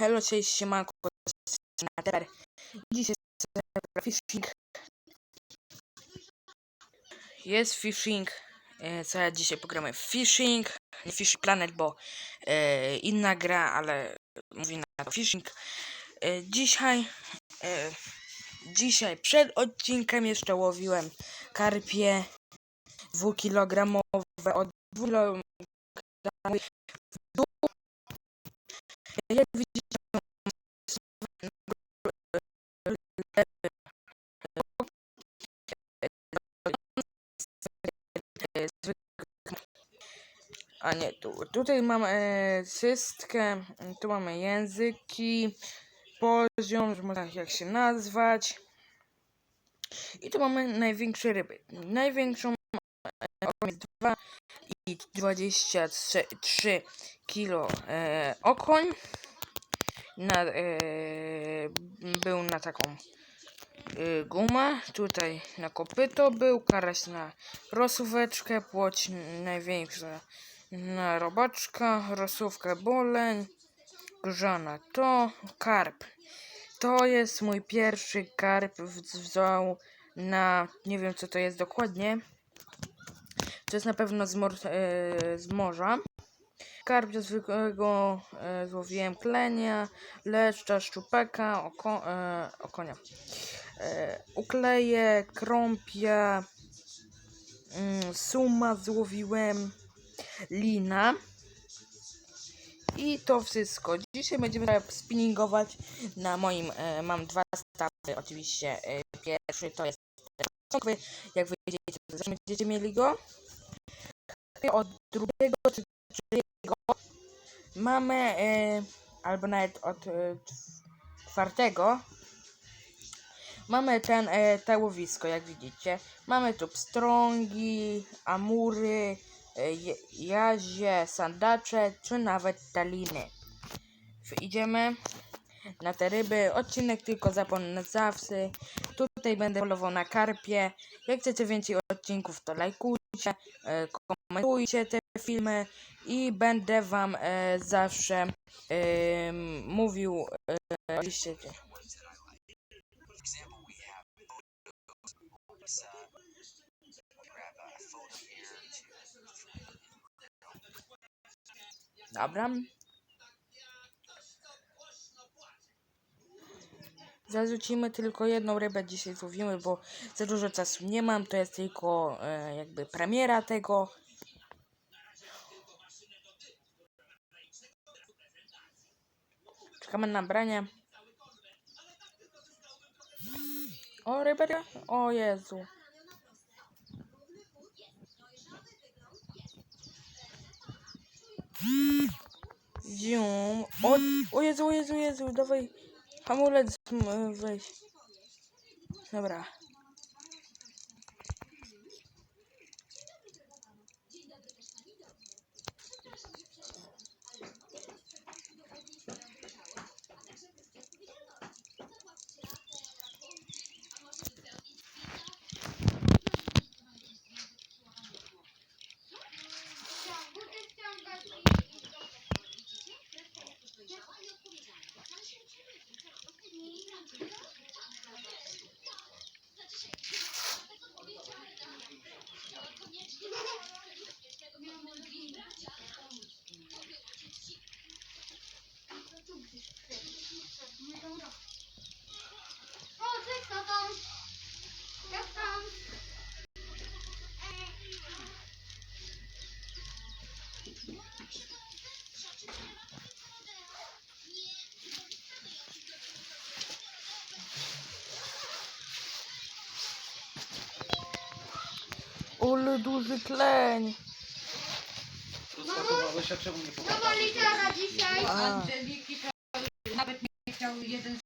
Hello, cześć, siemanko, na teper. Dzisiaj jest fishing. Jest fishing. E, Co ja dzisiaj pogramy? Fishing. Nie Fishing Planet, bo e, inna gra, ale mówi na to. E, dzisiaj, e, dzisiaj przed odcinkiem jeszcze łowiłem karpie dwukilogramowe od 2 kg w dół. Jak widzicie, A nie, tu. Tutaj mamy e, tu mamy języki, poziom, można jak się nazwać. I tu mamy największe ryby. Największą e, jest 2 i 23 kilo e, okoń. Na, e, był na taką y, gumę, tutaj na kopyto był, karaś na rosóweczkę, płoć największa na robaczka, rosówkę boleń, grzana to, karp. To jest mój pierwszy karp wziął na, nie wiem co to jest dokładnie, to jest na pewno z, mor, e, z morza. Karp ze zwykłego e, złowiłem klenia, leszcza, szczupaka, oko, e, okonia. E, ukleje, krąpia, mm, suma złowiłem, lina. I to wszystko. Dzisiaj będziemy spinningować na moim, e, mam dwa stawy oczywiście. E, pierwszy to jest początkowy, jak wyjdziecie, to zawsze będziecie mieli go. Od drugiego czy trzeciego mamy, albo nawet od czwartego, mamy ten, e, te łowisko, jak widzicie. Mamy tu pstrągi, amury, e, jazie, sandacze, czy nawet taliny. Idziemy na te ryby. Odcinek tylko zapon na zawsze. Tutaj będę polował na karpie. Jak chcecie więcej odcinków, to lajkujcie, e, komentujcie te filmy i będę wam e, zawsze e, mówił e, oczywiście. Dobra. Zarzucimy tylko jedną rybę dzisiaj złowimy, bo za dużo czasu nie mam. To jest tylko e, jakby premiera tego. Czekamy na branie. O, ryba. O Jezu. Zium. O, o Jezu, o Jezu, Jezu, dawaj. Hamulec weź. Dobra. O, cześć, co tam? Jak tam? Ole duży a czemu nie pokazałeś? Nowa litera dzisiaj. A. Angeliki to nawet nie chciał jeden